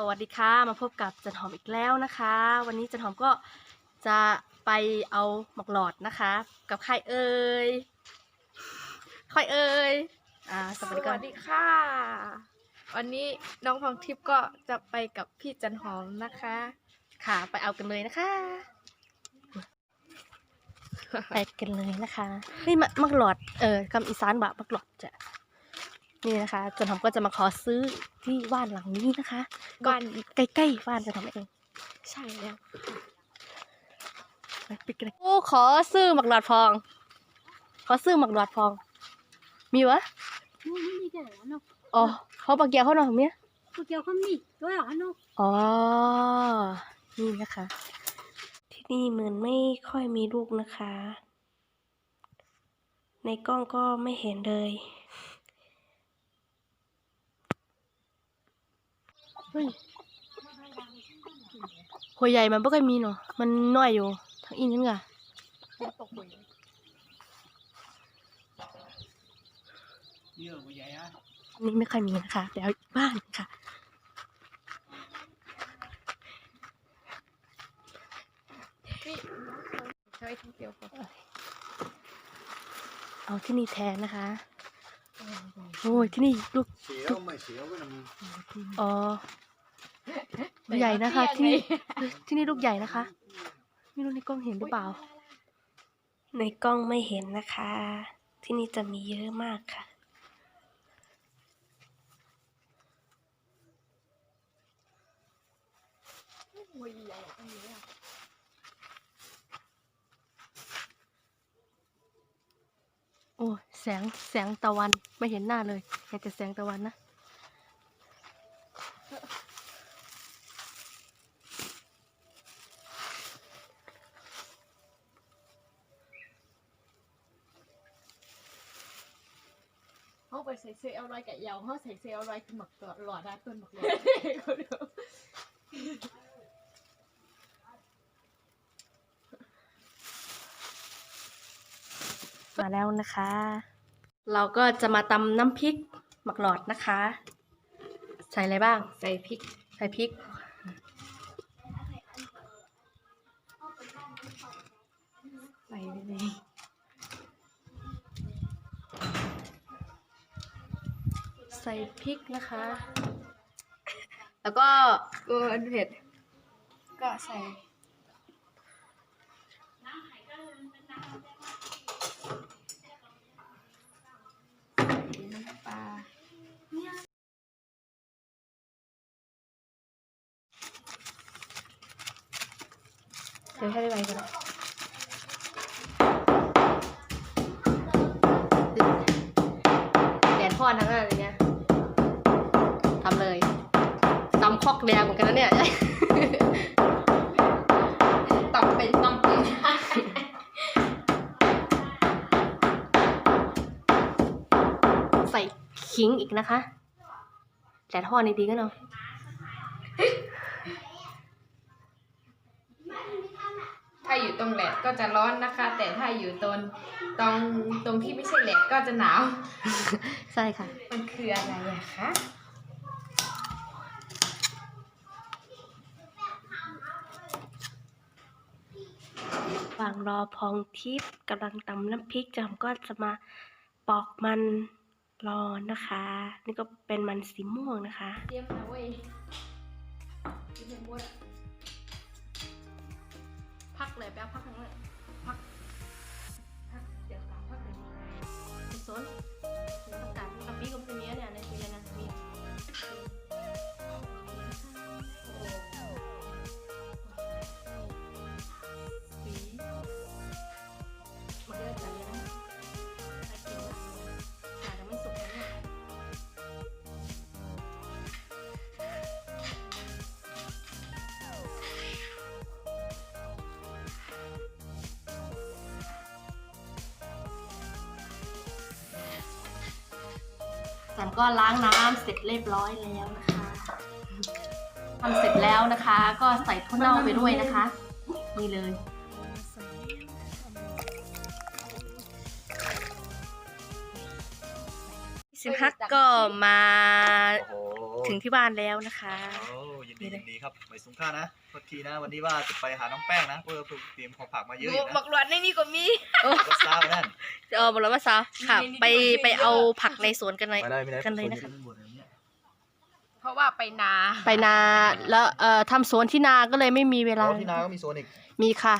สวัสดีค่ะ มาพบกับจันหอมอีกแล้วนะคะ วันนี้จันหอมก็จะไปเอาหมกหลอดนะคะ กับใครเอ่ยใครเอ่ยอ่าสสวัสดีก่อวันสดีค่ะ วันนี้น้องพองทิพย์ก็จะไปกับพี่จันหอมนะคะ ค่ะไปเอากันเลยนะคะ ไปกันเลยนะคะ นี่มะมักหลอดเออคำอีสานบะมักหลอดจะ นี่นะคะจันหอมก็จะมาขอซื้อที่บ้านหลังนี้นะคะบ้าน ใกล้ๆบ้านจันหอมเอง ใช่แล้วไปปิดกันเลยโอ้ขอซื้อหมักหลอดฟอง ขอซื้อหมักหลอดฟอง มีวะนู่นนี่แกเนาะอ๋อเขาปากเกียวเขาหน่อยเนี้ยพวกเกี่ยวข้าวมีด้วยเหรอเนาะอ๋อ นี่นะคะ ที่นี่เหมือนไม่ค่อยมีลูกนะคะ ในกล้องก็ไม่เห็นเลย ฮ้ยหัวใหญ่มันไม่ค่อยมีเนาะมันน้อยอยู่ทั้งอินนั่นไงตกหวยเยอะกว่าใหญ่อะนี่ไม่ค่อยมีนะคะเดี๋ยวเอาอีกบ้านค่ะนี่ใช้ท่องเที่ยวก่อนเอาที่นี่แทนนะคะโอ้ยที่นี่ลูกเสียวไม่เสียวก็นำอ๋อ ใหญ่นะคะที่นี่ที่นี่ลูกใหญ่นะคะไม่รู้ในกล้องเห็นหรือเปล่า ในกล้องไม่เห็นนะคะ ที่นี่จะมีเยอะมากค่ะหวยใหญ่อันนี้อะโอ้ยแสงแสงตะวันไม่เห็นหน้าเลยเห็นแต่แสงตะวันนะ ไปใส่เสื้อเอาลอยแกะยาวเขาใส่เสื้อเอาลอยขึ้นหมักตัวหลอดได้ต้นหมักหลอดเขาดูมาแล้วนะคะ เราก็จะมาตำน้ำพริกหมักหลอดนะคะ ใส่อะไรบ้าง ใส่พริก ใส่พริก ใส่ไปเลย ใส่พริกนะคะ แล้วก็กลัวมันเผ็ดก็ใส่น้ำปลาเดี๋ยวให้ได้ไวกันแดดทอดทั้งนั้นเลยเนี่ยทำเลย ตำคอกแดงเหมือนกันนะเนี่ยตำเป็นตำเป็นใส่ขิงอีกนะคะ แต่ทอดในดีก็เนาะถ้าอยู่ตรงแหลดก็จะร้อนนะคะ แต่ถ้าอยู่ตรงตรงตรงที่ไม่ใช่แหลดก็จะหนาว ใช่ค่ะ มันคืออะไรอะคะ วางรอพองทิพย์กำลังตำน้ำพริกจำก็จะมาปอกมันรอนะคะ นี่ก็เป็นมันสีม่วงนะคะ เตรียมนะเว้ยกินให้หมดพักเลยแป๊บพักทั้งนั้นพักพักเดี๋ยวตามพักเลยสน สันก็ล้างน้ำเสร็จเรียบร้อยแล้วนะคะทำเสร็จแล้วนะคะ ก็ใส่ถั่วเน่าไปด้วยนะคะ นี่เลย สิฮักก็มาโอ้โห ถึงที่บ้านแล้วนะคะโอ้ยินดียินดีครับไปสุงค่านะโทษทีนะ วันนี้ว่าจะไปหาน้องแป้งนะเออเตรียมของผักมาเยอะอยู่นะบักหลวดในนี่ก็มีรถซาวนั่นเออบอกแล้วว่าสาวค่ะนี่ๆไปนี่ๆไปเอาผักในสวนกันเลยไปได้ไม่ได้กันเลยนะคะเพราะว่าไปนา ไปนา แล้วเอ่อทำสวนที่นาก็เลยไม่มีเวลาแล้วที่นาก็มีโซนอีกมีค่ะ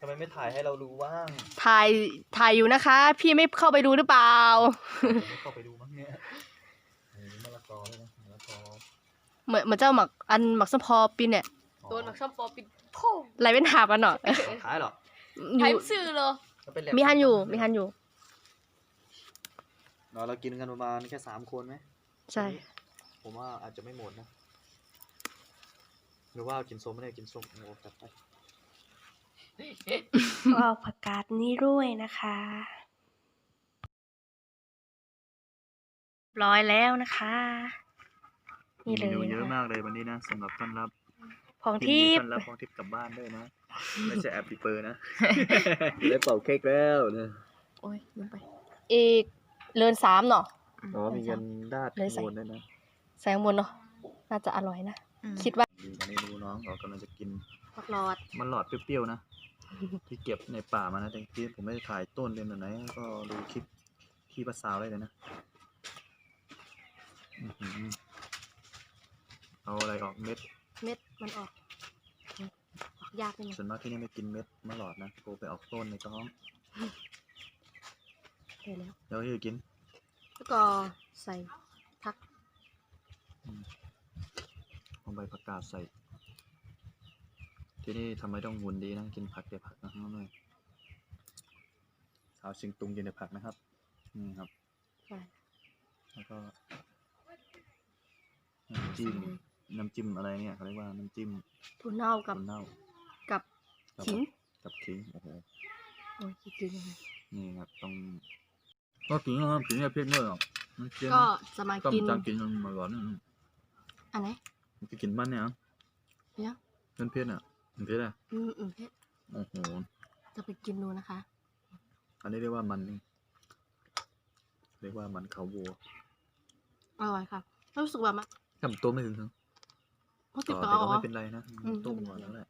ทำไมไม่ถ่ายให้เรารู้บ้างถ่ายถ่ายอยู่นะคะ พี่ไม่เข้าไปดูหรือเปล่าไม่เข้าไปดูมั้งเนี่ยโอ้โหมะละกอเลยนะมะละกอ เหมือนเหมือนเจ้าหมักอันหมักส้มพอปีเนี่ยโดนหมักช่อมปอปิดโพ่งไหลเป็นหาบอะเนาะขายเหรออไทยู่มซื่อเลยแล้วเป็นแหลมีฮันอยู่มีฮันอยู่เราเรากินกันประมาณแค่สามคนไหมใช่ ผมว่าอาจจะไม่หมดนะ หรือว่ากินส้มไม่ได้กินส้มโอ้จัดไปก็เอาผักกาดนี้ด้วยนะคะ ร้อยแล้วนะคะ นี่เลยมนูเยนะอะคะมากเลยวันนี้นะสำหรับต้อนรับของที่ยินดีต้อนรับของทิพย์กลับบ้านด้วยนะไม่ใช่แอปปีเปอร์นะได้เป่าเค้กแล้วนะโอ้ยลืมไป อีกเลินสามเนาะอ๋อมีเงินดาดเลยใส่โงนด้วยนะใส่ข้างบนเนาะน่าจะอร่อยนะคิดว่าดีตอนนี้ดูน้องเรากำลังจะกินผักหลอดมันหลอดเปรี้ยวๆนะที่เก็บในป่ามานะแต่ที่ผมไม่ได้ถ่ายต้นเรียนแบบไหนก็ดูคลิปที่ป้าสาวได้เลยนะอื้อหือ เอาอะไรออกเม็ดเม็ดมันออกออกยากนิดนึงส่วนมากที่นี่ไม่กินเม็ดมะหลอดนะโกไปออกต้นในท้องได้แล้วเดี๋ยวที่จะกิน แล้วก็ใส่ทักเอาใบผักกาดใส่ ที่นี่ทำไมต้องหุ่นดีนะกินผักแต่ผักนะน้องเนยสาวชิงตุงกินแต่ผักนะครับนี่ครับใช่แล้วก็น้ำจิ้ม น้ำจิ้มอะไรเนี่ยเขาเรียกว่าน้ำจิ้มถั่วเน่ากับ ถั่วเน่ากับกับขิงกับขิงโอ้โหโอ้ยขิงยังไงนี่ครับต้องก็ขิงนะครับขิงเนี่ยเพี้ยนด้วยหรอกมันเพี้ยนก็จะมาก็กินจำกินมันมาก่อนนะอันไหน มันจะกินมันเนี่ยเนี่ยเพี้ยนเพี้ยนอะมันเพี้ยนอะอืมอืมเผ็ดโอ้โหจะไปกินดูนะคะ อันนี้เรียกว่ามันนี่เรียกว่ามันเขาวัวอร่อยค่ะ รู้สึกว่ามันทำตัวไม่ถึงถึง เขาติต่ดอต่อแต่ก็อ๋อไม่เป็นไรนะอืม ต้มก่อนแล้วแหละ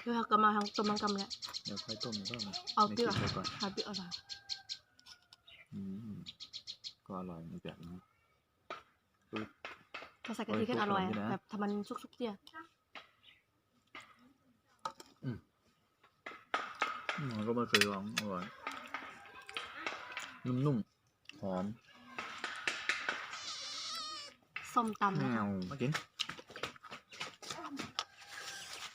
เพื่อกลับมาทางตัวมังกำแล้วเดี๋ยวค่อยต้มก็เอาไม่เปรี้ยวคิดไปก่อนหาเปรี้ยวอร่อยอืมก็อร่อยในแบบนี้ถ้าใส่กะทิกันอร่อยโอ้ยแบบทำมันสุกๆเตี้ยอืมก็ไม่เคยลองอร่อยนุ่มๆหอม ส้มตำแมนะคะวมากิน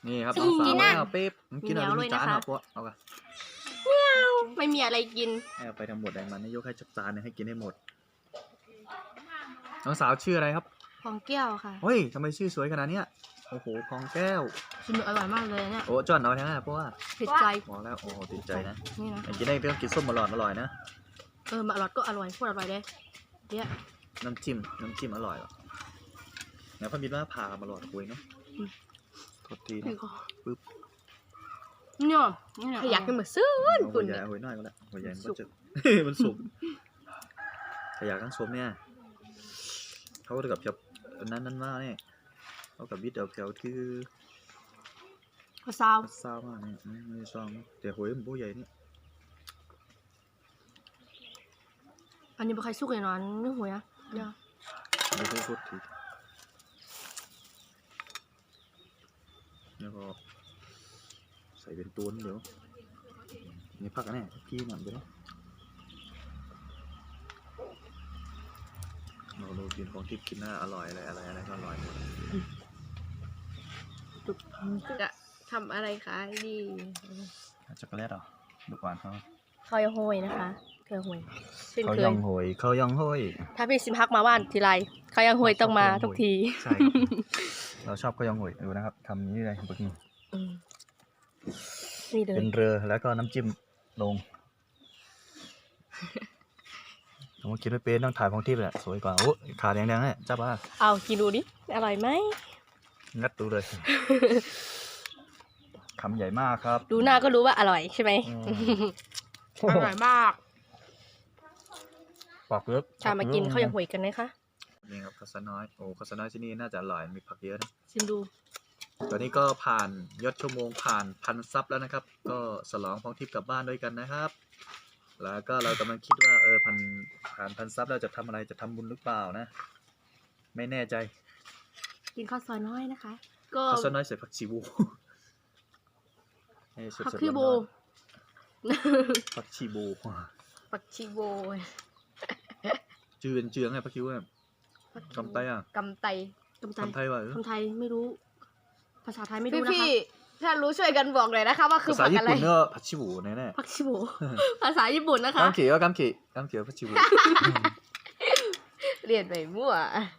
นี่ครับสิน้องสาวกินน่ะเอาเป๊ปกินเอามีเหนียวดูจานด้วยนะคะเอาปะเอากันไม่มีอะไรกิน ให้เอาไปทั้งหมดแดงมันให้ยกให้จักจานเนี่ยให้กินให้หมด น้องสาวชื่ออะไรครับ ของแก้วค่ะเฮ้ยทำไมชื่อสวยขนาดเนี้ยโอ้โหพองแก้ว ชิมอร่อยมากเลยเนี่ยโอ้จอนเอาทั้งนั้นเพราะว่าเผ็ดใจบอกแล้วโอ้โหติดใจนะนี่นะไอ้กินได้ต้องกินส้มมาหลอดอร่อยนะ เออมาอร่อยก็อร่อยพูดอร่อยเลยเนี่ยน้ำจิ้มน้ำจิ้มอร่อยเห รอไหนพ่อมิตรว่าพามาหลอดคุยเนาะโทษทีนะปึ๊บเนี่ยขยักกันเหมือนซื้อเอาหัคุวณใหญ่เนี่ยเอาหัวน้อยก็แล้วหัวใหญ่มันสุก็กจะ มันสุกขยะทั้งสมเนี่ยเขากับจับอันนั้นนั่นมากเนี่ยเขากับวิทย์เอาแถวที่ข้าวซาวเศร้ามากเนี่ยอืมไม่ซ่องแต่หวยมันผู้ใหญ่เนี่ยอันนี้เป็นใครสุกเลยเนาะเนื้อหวยอะเนี่ยไม่ค่อยพูดทีแล้วก็ ใส่เป็นตัวนี่เดี๋ยวนี่พักกันแน่พี่หน่อยเดี๋ยวนะเราดูกินของที่กินน่าอร่อยอะไรอะไรอะไรก็อร่อยหมดจะทำอะไรขายดีช็อกโกแลตเหรอดูก่อนเขาข้าวยองโฮยนะคะข้าวยองโฮยเช่นเขาเคยยองโหยเขายองโหยถ้าพี่ซิมฮักมาบ้านทีไรข้าวยองโฮยต้องมาทุกที ใช่ครับเราชอบเขายองโหยดูนะครับทำนี้เลยบึกนี่อืม นี่เลยเป็นเรือแล้วก็น้ำจิ้มลงผมว่าคิดไม่เป็นต้องถ่ายของที่แหละสวยกว่าโอ้ขาแดงๆเนี่ยจับว่าเอากินดูดิอร่อยไหมงัดดูเลยคำใหญ่มากครับ ดูหน้าก็รู้ว่าอร่อยใช่ไหมอืมอร่อยมากปอกเยอะชามากินข้าวยังหวยกันนะคะนี่ครับข้าวสารน้อยโอ้ข้าวสารน้อยที่นี่น่าจะอร่อยมีผักเยอะนะชิมดู ตอนนี้ก็ผ่านยอดชั่วโมงผ่านพันซับแล้วนะครับ ก็สลองพร้อมทิพย์กลับบ้านด้วยกันนะครับ แล้วก็เรากำลังคิดว่าเออพันผ่านพันซับเราจะทำอะไรจะทำบุญหรือเปล่านะ ไม่แน่ใจกินข้าวซอยน้อยนะคะ ก็ข้าวสารน้อยใส่ผักชีบูให้สดๆผักขี้โบร้อนๆผักชีบูปักชีโบจืนเจืองไงผักชีบูเนี่ยคำไตอะกำไตคำไทยคำไทยว่าเออ คำไทยไม่รู้ ภาษาไทยไม่รู้พี่นะคะพี่ๆถ้ารู้ช่วยกันบอกเลยนะคะว่าคือภาษาผักญี่อะไร ปุ่นเนอะผักชีบูแน่ๆปักชิโบภาษาญี่ปุ่นนะคะกามเขียวกามเขียวกามเขียวผักชีบูเรียนไปมั่ว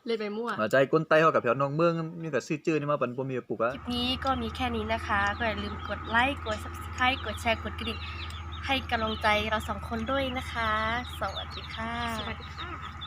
เล่นไปมั่วหัวใจก้นไตเขากับแถวน้องเมืองมีแต่ซื้อจื้อนี่มาปันบ่มีปลูกอะคลิปนี้ก็มีแค่นี้นะคะ ก็อย่าลืมกดไลค์ กด subscribe กดแชร์ กดกระดิ่งให้กำลังใจเราสองคนด้วยนะคะ สวัสดีค่ะ สวัสดีค่ะ